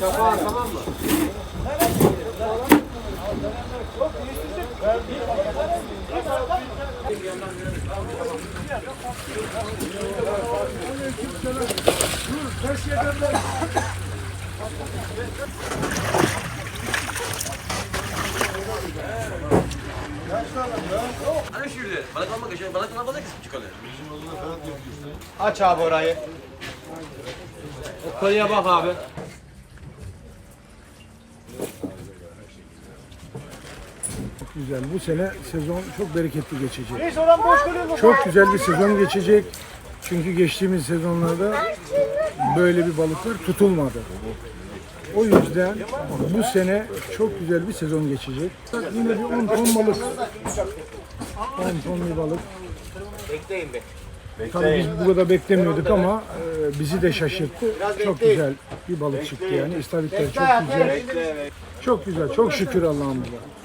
Kapağı tamam mı? Evet. Çok iyisizlik. Ben Dur, ters yerlerden. Hani şurada? Balık almak için balık almak balık çıkalı. Aç abi orayı. O bak abi. Güzel. Bu sene sezon çok bereketli geçecek. Çok güzel bir sezon geçecek. Çünkü geçtiğimiz sezonlarda böyle bir balıklar tutulmadı. O yüzden bu sene çok güzel bir sezon geçecek. Yine bir 10 ton balık. 10 ton bir balık. Bekleyin be. Tabii biz bu kadar beklemiyorduk ama e, bizi de şaşırttı. Çok güzel bir balık çıktı yani. İstavritler çok güzel. Çok güzel. Çok şükür Allah'ım buna.